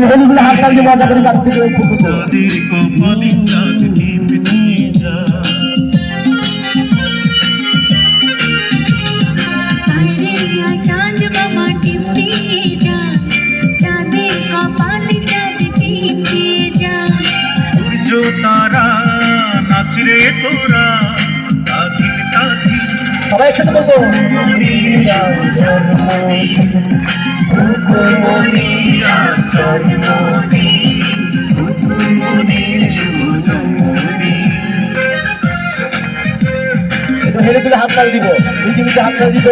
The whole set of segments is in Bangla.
হোলিগুলো হাত কাল দিয়ে মজা করে যা। সূর্য তারা নাচরে তোরা সবাই একসাথে বলব হেলে তুলে হাত তাল দিব। মিটি হাত তাল দিব।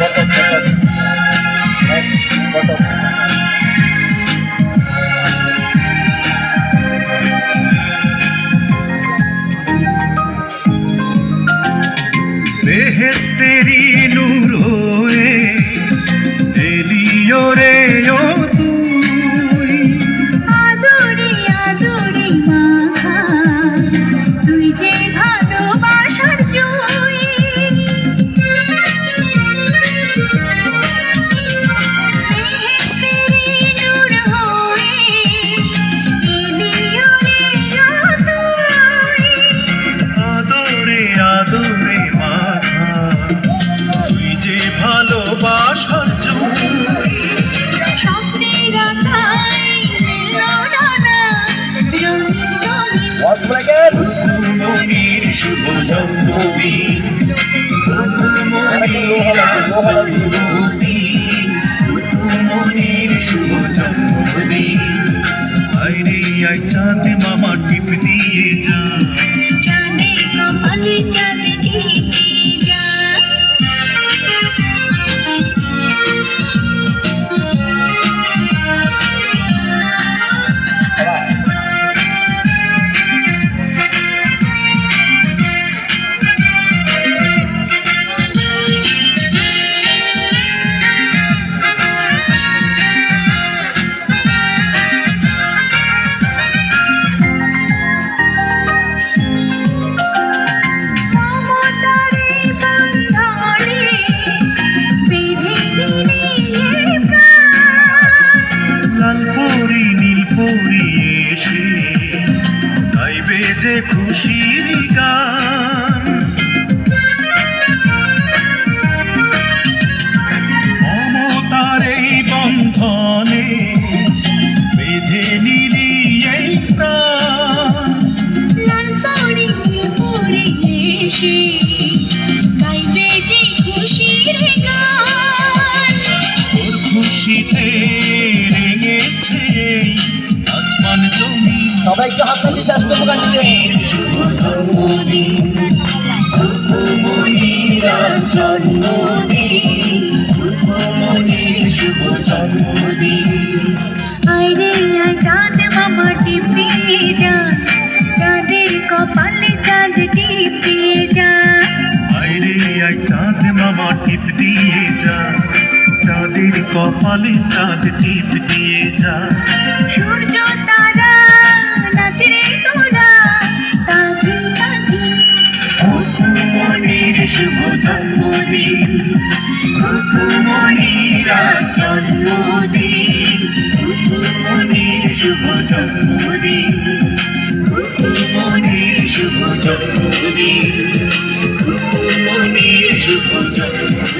বটম নেক্সট বটম বেহেস্তেরি নূর চাঁদ মামা টিপ দিয়ে যা। একটু হাত তাল শেষ করব আইরে চাঁদ মামা টিপ যা চাঁদের কপালে চাঁদ টিপ যা। আইরে চাঁদ মামা টিপ দিয়ে যা চাঁদের কপালে চাঁদ টিপ দিয়ে যা। সূর্য মনিরা জন্মদিন। মনির শুভ জন্মদিন। মনির শুভ জন্মদিন। মনির শুভ জন্মদিন।